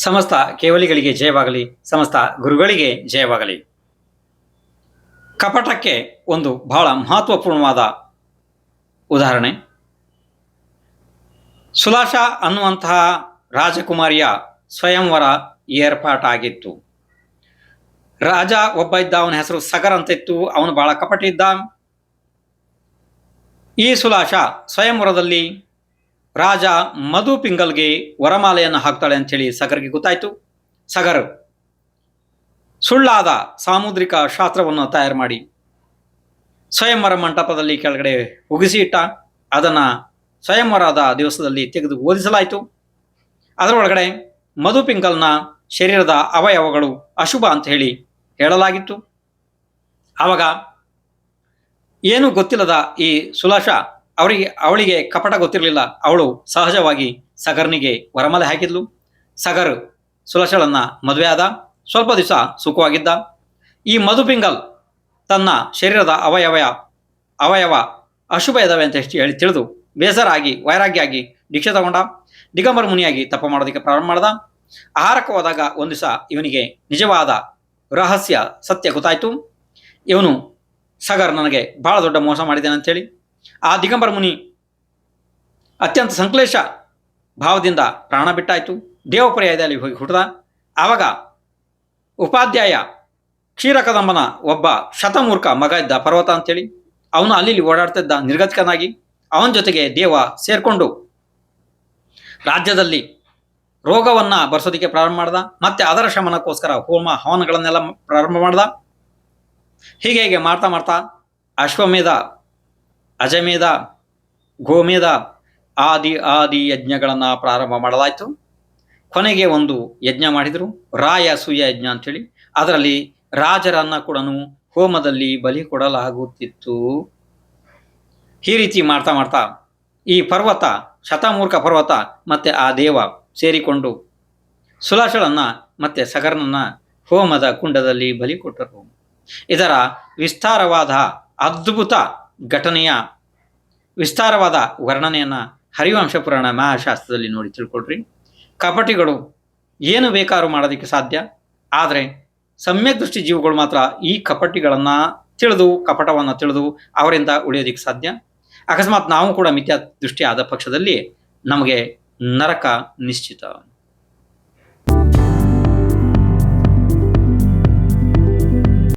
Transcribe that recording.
ಸಮಸ್ತ ಕೇವಲಿಗಳಿಗೆ ಜಯವಾಗಲಿ, ಸಮಸ್ತ ಗುರುಗಳಿಗೆ ಜಯವಾಗಲಿ. ಕಪಟಕ್ಕೆ ಒಂದು ಬಹಳ ಮಹತ್ವಪೂರ್ಣವಾದ ಉದಾಹರಣೆ. ಸುಲಾಷ ಅನ್ನುವಂತಹ ರಾಜಕುಮಾರಿಯ ಸ್ವಯಂವರ ಏರ್ಪಾಟಾಗಿತ್ತು. ರಾಜ ಒಬ್ಬ ಇದ್ದ, ಅವನ ಹೆಸರು ಸಗರ್ ಅಂತಿತ್ತು, ಅವನು ಬಹಳ ಕಪಟ ಇದ್ದ. ಈ ಸುಲಾಷ ಸ್ವಯಂವರದಲ್ಲಿ ರಾಜ ಮಧು ಪಿಂಗಲ್ಗೆ ವರಮಾಲೆಯನ್ನು ಹಾಕ್ತಾಳೆ ಅಂತೇಳಿ ಸಗರ್ಗೆ ಗೊತ್ತಾಯ್ತು. ಸಗರ್, ಸುಳ್ಳಾದ ಸಾಮುದ್ರಿಕ ಶಾಸ್ತ್ರವನ್ನು ತಯಾರು ಮಾಡಿ ಸ್ವಯಂವರ ಮಂಟಪದಲ್ಲಿ ಕೆಳಗಡೆ ಉಗಿಸಿ ಇಟ್ಟ ಅದನ್ನು ಸ್ವಯಂವರದ ದಿವಸದಲ್ಲಿ ತೆಗೆದು ಓದಿಸಲಾಯಿತು. ಅದರೊಳಗಡೆ ಮಧು ಪಿಂಗಲ್ನ ಶರೀರದ ಅವಯವಗಳು ಅಶುಭ ಅಂತ ಹೇಳಿ ಹೇಳಲಾಗಿತ್ತು. ಆವಾಗ ಏನು ಗೊತ್ತಿಲ್ಲದ ಈ ಸುಲಾಷ ಅವರಿಗೆ ಅವಳಿಗೆ ಕಪಟ ಗೊತ್ತಿರಲಿಲ್ಲ. ಅವಳು ಸಹಜವಾಗಿ ಸಗರ್ನಿಗೆ ವರಮಲೆ ಹಾಕಿದ್ಲು. ಸಗರ್ ಸುಲಶಳನ್ನ ಮದುವೆ ಆದ. ಸ್ವಲ್ಪ ದಿವಸ ಸುಖವಾಗಿದ್ದ. ಈ ಮಧುಪಿಂಗಲ್ ತನ್ನ ಶರೀರದ ಅವಯವಯ, ಅವಯವ ಅಶುಭ ಇದಾವೆ ಅಂತ ಹೇಳಿ ಹೇಳಿ ತಿಳಿದು ಬೇಸರ ಆಗಿ ವೈರಾಗ್ಯ ಆಗಿ ದೀಕ್ಷೆ ತಗೊಂಡ. ದಿಗಂಬರ ಮುನಿಯಾಗಿ ತಪ್ಪ ಮಾಡೋದಕ್ಕೆ ಪ್ರಾರಂಭ ಮಾಡ್ದ. ಆಹಾರಕ್ಕೆ ಹೋದಾಗ ಒಂದು ದಿವಸ ಇವನಿಗೆ ನಿಜವಾದ ರಹಸ್ಯ ಸತ್ಯ ಗೊತ್ತಾಯಿತು. ಇವನು ಸಗರ್ ನನಗೆ ಬಹಳ ದೊಡ್ಡ ಮೋಸ ಮಾಡಿದ್ದೇನೆ ಅಂತೇಳಿ ಆ ದಿಗಂಬರ ಮುನಿ ಅತ್ಯಂತ ಸಂಕ್ಲೇಶ ಭಾವದಿಂದ ಪ್ರಾಣ ಬಿಟ್ಟಾಯಿತು. ದೇವಪರ್ಯಾಯದಲ್ಲಿ ಹೋಗಿ ಹುಟ್ಟಿದ. ಆವಾಗ ಉಪಾಧ್ಯಾಯ ಕ್ಷೀರಕದಂಬನ ಒಬ್ಬ ಶತಮೂರ್ಖ ಮಗ ಇದ್ದ ಪರ್ವತ ಅಂತೇಳಿ, ಅವನು ಅಲ್ಲಿ ಓಡಾಡ್ತಿದ್ದ ನಿರ್ಗತಿಕನಾಗಿ, ಅವನ ಜೊತೆಗೆ ದೇವ ಸೇರಿಕೊಂಡು ರಾಜ್ಯದಲ್ಲಿ ರೋಗವನ್ನು ಬರ್ಸೋದಕ್ಕೆ ಪ್ರಾರಂಭ ಮಾಡ್ದ, ಮತ್ತೆ ಅದರ ಶಮನಕ್ಕೋಸ್ಕರ ಹೋಮ ಹವನಗಳನ್ನೆಲ್ಲ ಪ್ರಾರಂಭ ಮಾಡ್ದ. ಹೀಗೆ ಹೀಗೆ ಮಾಡ್ತಾ ಮಾಡ್ತಾ ಅಶ್ವಮೇಧ ಅಜಮೇಧ, ಗೋಮೇಧ ಆದಿ ಆದಿ ಯಜ್ಞಗಳನ್ನು ಪ್ರಾರಂಭ ಮಾಡಲಾಯಿತು. ಕೊನೆಗೆ ಒಂದು ಯಜ್ಞ ಮಾಡಿದರು, ರಾಯ ಸೂಯ ಯಜ್ಞ ಅಂಥೇಳಿ ಅದರಲ್ಲಿ ರಾಜರನ್ನ ಕೂಡ ಹೋಮದಲ್ಲಿ ಬಲಿ ಕೊಡಲಾಗುತ್ತಿತ್ತು. ಈ ರೀತಿ ಮಾಡ್ತಾ ಮಾಡ್ತಾ ಈ ಪರ್ವತ, ಶತಮೂರ್ಖ ಪರ್ವತ ಮತ್ತೆ ಆ ದೇವ ಸೇರಿಕೊಂಡು ಸುಲಾಶಳನ್ನ ಮತ್ತೆ ಸಗರನನ್ನ ಹೋಮದ ಕುಂಡದಲ್ಲಿ ಬಲಿ ಕೊಟ್ಟರು. ಇದರ ವಿಸ್ತಾರವಾದ ಅದ್ಭುತ ಘಟನೆಯ ವಿಸ್ತಾರವಾದ ವರ್ಣನೆಯನ್ನು ಹರಿವಂಶ ಪುರಾಣ ಮಹಾಶಾಸ್ತ್ರದಲ್ಲಿ ನೋಡಿ ತಿಳ್ಕೊಳ್ರಿ. ಕಪಟಿಗಳು ಏನು ಬೇಕಾದ್ರೂ ಮಾಡೋದಕ್ಕೆ ಸಾಧ್ಯ. ಆದರೆ ಸಮ್ಯಕ್ ದೃಷ್ಟಿ ಜೀವಗಳು ಮಾತ್ರ ಈ ಕಪಟಿಗಳನ್ನು ತಿಳಿದು, ಕಪಟವನ್ನು ತಿಳಿದು ಅವರಿಂದ ಉಳಿಯೋದಕ್ಕೆ ಸಾಧ್ಯ. ಅಕಸ್ಮಾತ್ ನಾವು ಕೂಡ ಮಿಥ್ಯಾ ದೃಷ್ಟಿ ಆದ ಪಕ್ಷದಲ್ಲಿ ನಮಗೆ ನರಕ ನಿಶ್ಚಿತ.